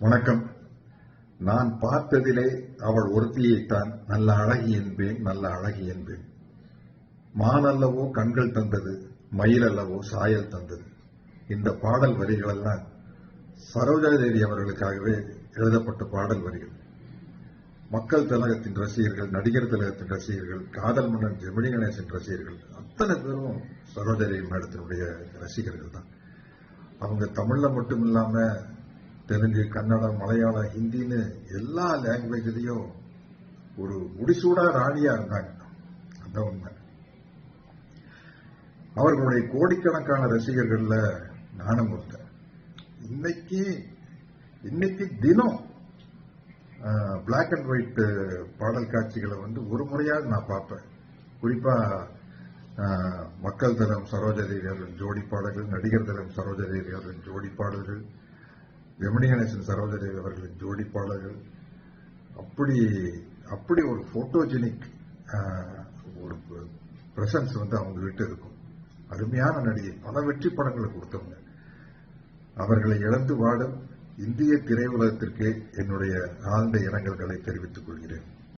வணக்கம். நான் பார்த்ததிலே அவள் ஒருத்தியைத்தான் நல்ல அழகி என்பேன் நல்ல அழகி என்பேன். மானல்லவோ கண்கள் தந்தது மயில் அல்லவோ சாயல் தந்தது. இந்த பாடல் வரிகளெல்லாம் சரோஜா தேவி அவர்களுக்காகவே எழுதப்பட்ட பாடல் வரிகள். மக்கள் திலகத்தின் ரசிகர்கள் நடிகர் திலகத்தின் ரசிகர்கள் காதல் மன்னன் ஜெமினி கணேசன் ரசிகர்கள் அத்தனை பேரும் சரோஜா தேவி மேடத்தினுடைய ரசிகர்கள் தான். அவங்க தமிழ்ல மட்டும் இல்லாம தெலுங்கு கன்னடம் மலையாளம் ஹிந்தின்னு எல்லா லாங்குவேஜ்லயும் ஒரு முடிசூடா ராணியா இருந்தாங்க. அந்த உண்மை. அவர்களுடைய கோடிக்கணக்கான ரசிகர்கள்ல நானும் ஒருத்தன். இன்னைக்கு இன்னைக்கு தினம் பிளாக் அண்ட் ஒயிட் பாடல் காட்சிகளை வந்து ஒரு முறையாக நான் பார்ப்பேன். குறிப்பா மக்கள் தரம் சரோஜதேவி அவர்களின் ஜோடி பாடல்கள் நடிகர் தரம் சரோஜதேவி அவர்களின் ஜோடி பாடல்கள் வெமணி கணேசன் சரோஜாதேவி அவர்களின் ஜோடிப்பாளர்கள் அப்படி அப்படி ஒரு போட்டோஜெனிக் ஒரு பிரசன்ஸ் வந்து அவங்க கிட்ட இருக்கும். அருமையான நடிகை. பல வெற்றி படங்களை கொடுத்தவங்க. அவர்களை இழந்து வாடும் இந்திய திரையுலகத்திற்கு என்னுடைய ஆழ்ந்த இரங்கல்களை தெரிவித்துக் கொள்கிறேன்.